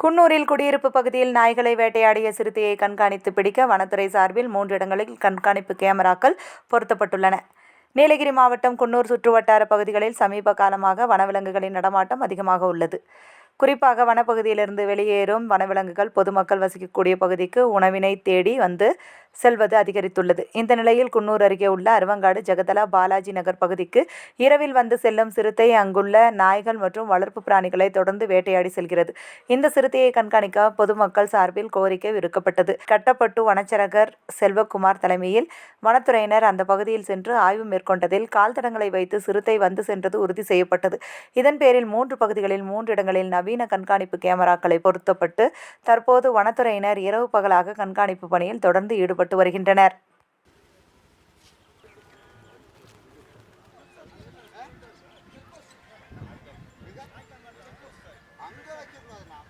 குன்னூரில் குடியிருப்பு பகுதியில் நாய்களை வேட்டையாடிய சிறுத்தையை கண்காணித்து பிடிக்க வனத்துறை சார்பில் மூன்று இடங்களில் கண்காணிப்பு கேமராக்கள் பொருத்தப்பட்டுள்ளன. நீலகிரி மாவட்டம் குன்னூர் சுற்றுவட்டார பகுதிகளில் சமீப காலமாக வனவிலங்குகளின் நடமாட்டம் அதிகமாக உள்ளது. குறிப்பாக வனப்பகுதியிலிருந்து வெளியேறும் வனவிலங்குகள் பொதுமக்கள் வசிக்கக்கூடிய பகுதிக்கு உணவினை தேடி வந்து செல்வது அதிகரித்துள்ளது. இந்த நிலையில் குன்னூர் அருகே உள்ள அருவங்காடு ஜெகதலா பாலாஜி நகர் பகுதிக்கு இரவில் வந்து செல்லும் சிறுத்தை அங்குள்ள நாய்கள் மற்றும் வளர்ப்பு பிராணிகளை தொடர்ந்து வேட்டையாடி செல்கிறது. இந்த சிறுத்தையை கண்காணிக்க பொதுமக்கள் சார்பில் கோரிக்கை விடுக்கப்பட்டது. கட்டப்பட்டு வனச்சரகர் செல்வகுமார் தலைமையில் வனத்துறையினர் அந்த பகுதியில் சென்று ஆய்வு மேற்கொண்டதில் கால் தடங்களை வைத்து சிறுத்தை வந்து சென்றது உறுதி செய்யப்பட்டது. இதன் பேரில் மூன்று பகுதிகளில் மூன்று இடங்களில் நவீன கண்காணிப்பு கேமராக்களை பொருத்தப்பட்டு தற்போது வனத்துறையினர் இரவு பகலாக கண்காணிப்பு பணியில் தொடர்ந்து ஈடுபட்டு ஈடுபட்டு வருகின்றனர். அங்கே வைக்கக்கூடாதுண்ணா.